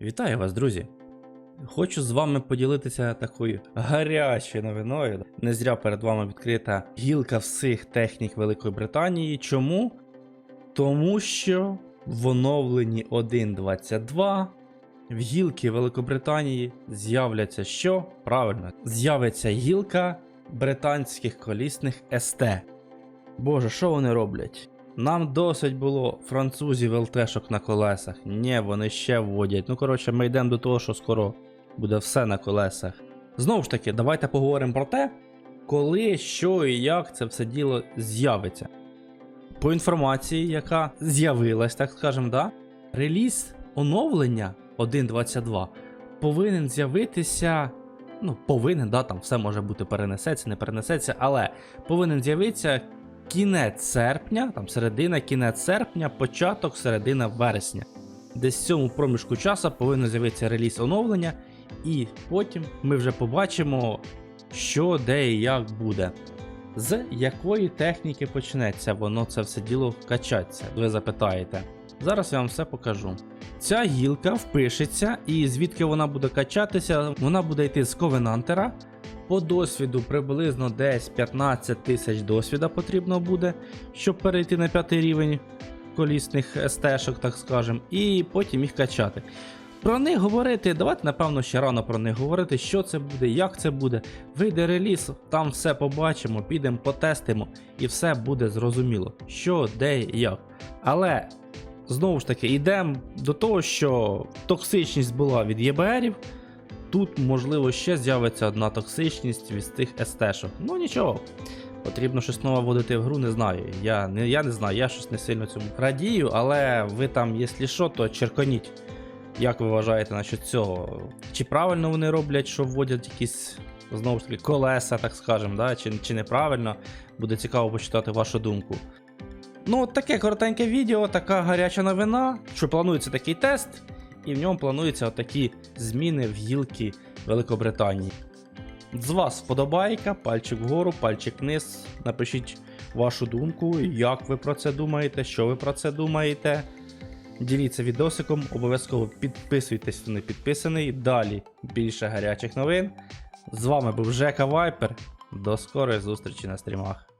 Вітаю вас, друзі! Хочу з вами поділитися такою гарячою новиною. Не зря перед вами відкрита гілка всіх технік Великої Британії. Чому? Тому що в оновленні 1.22 в гілки Великобританії з'являться що? Правильно, з'явиться гілка британських колісних СТ. Боже, що вони роблять? Нам досить було французів ЛТшок на колесах. Ні, вони ще вводять. Ну, коротше, ми йдемо до того, що скоро буде все на колесах. Знову ж таки, давайте поговоримо про те, коли, що і як це все діло з'явиться. По інформації, яка з'явилась, так скажемо, да? реліз оновлення 1.22 повинен з'явитися. Ну, повинен, да, там все може бути перенесеться, не перенесеться, але повинен з'явитися кінець серпня, там середина, кінець серпня, початок, середина вересня. Десь в цьому проміжку часу повинен з'явитися реліз оновлення, і потім ми вже побачимо, що, де і як буде. З якої техніки почнеться воно це все діло качатися, ви запитаєте. Зараз я вам все покажу. Ця гілка впишеться, і звідки вона буде качатися, вона буде йти з Ковенантера. По досвіду приблизно десь 15 тисяч досвіда потрібно буде, щоб перейти на п'ятий рівень колісних СТ-шок, так скажем, і потім їх качати. Про них говорити, давайте, напевно, ще рано про них говорити, що це буде, як це буде. Вийде реліз, там все побачимо, підемо потестимо, і все буде зрозуміло, що, де як. Але знову ж таки, йдемо до того, що токсичність була від ЄБРів. Тут, можливо, ще з'явиться одна токсичність від тих СТ-шок. Ну нічого. Потрібно щось нове вводити в гру, не знаю. Я не, я не знаю, я щось не сильно цьому радію, але ви там, якщо що, то черканіть. Як ви вважаєте насчет цього? Чи правильно вони роблять, що вводять якісь знову ж таки колеса, так скажемо, да? чи, чи неправильно? Буде цікаво почитати вашу думку. Ну, от таке коротеньке відео, така гаряча новина, що планується такий тест, і в ньому плануються отакі зміни в гілки Великобританії. З вас вподобайка, пальчик вгору, пальчик вниз. Напишіть вашу думку, як ви про це думаєте, що ви про це думаєте. Діліться відосиком, обов'язково підписуйтесь, хто не підписаний. Далі більше гарячих новин. З вами був Жека Вайпер. До скорої зустрічі на стрімах.